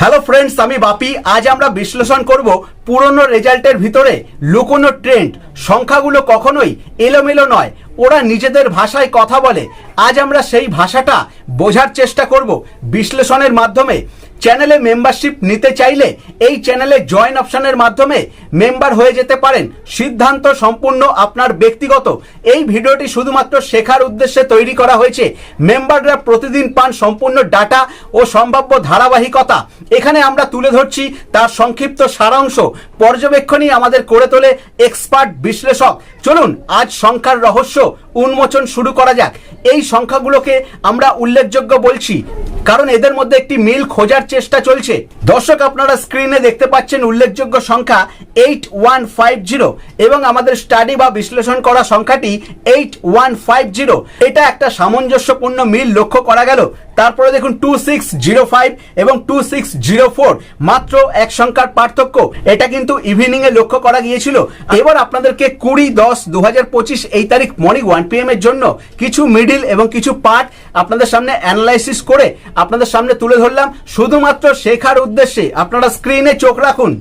Hello friends আমি বাপি। আজ আমরা বিশ্লেষণ করব পুরনো রেজাল্টের ভিতরে লুকোনো ট্রেন্ড সংখ্যাগুলো কখনোই এলোমেলো নয়। ওরা নিজেদের ভাষায় কথা বলে। আজ আমরা সেই ভাষাটা বোঝার চেষ্টা করব বিশ্লেষণের মাধ্যমে। চ্যানেলে মেম্বারশিপ নিতে চাইলে এই চ্যানেলে জয়েন অপশনের মাধ্যমে মেম্বার হয়ে যেতে পারেন। সিদ্ধান্ত সম্পূর্ণ আপনার ব্যক্তিগত। এই ভিডিওটি শুধুমাত্র শেখার উদ্দেশ্যে তৈরি করা হয়েছে। মেম্বাররা প্রতিদিন পান সম্পূর্ণ ডাটা ও সম্ভাব্য ধারাবাহিকতা। এখানে আমরা তুলে ধরছি তার সংক্ষিপ্ত সারাংশ। পর্যবেক্ষণই আমাদের করে তোলে এক্সপার্ট বিশ্লেষক। চলুন, আজ সংখ্যার রহস্য উন্মোচন শুরু করা যাক। এই সংখ্যাগুলোকে আমরা উল্লেখযোগ্য বলছি। কারণ এদের মধ্যে একটি মিল খোঁজার চেষ্টা চলছে। দর্শক, আপনারা স্ক্রিনে দেখতে পাচ্ছেন উল্লেখযোগ্য সংখ্যা এইট ওয়ান ফাইভ জিরো এবং আমাদের স্টাডি বা বিশ্লেষণ করা সংখ্যাটি এইট ওয়ান ফাইভ জিরো এটা একটা সামঞ্জস্যপূর্ণ মিল লক্ষ্য করা গেল। তারপরে দেখুন টু সিক্স জিরো ফাইভ এবং টু সিক্স জিরো ফোর মাত্র এক সংখ্যার পার্থক্য। এটা কিন্তু ইভিনিং এ লক্ষ্য করা গিয়েছিল। এবার আপনাদেরকে কুড়ি দশ দু হাজার পঁচিশ এই তারিখ মর্নিং ওয়ান পি এর জন্য কিছু মিডিল এবং কিছু পার্ট আপনাদের সামনে অ্যানালাইসিস করে আপনাদের সামনে তুলে ধরলাম। শুধুমাত্র শেখার উদ্দেশ্যে আপনারা স্ক্রিনে চোখ রাখুন।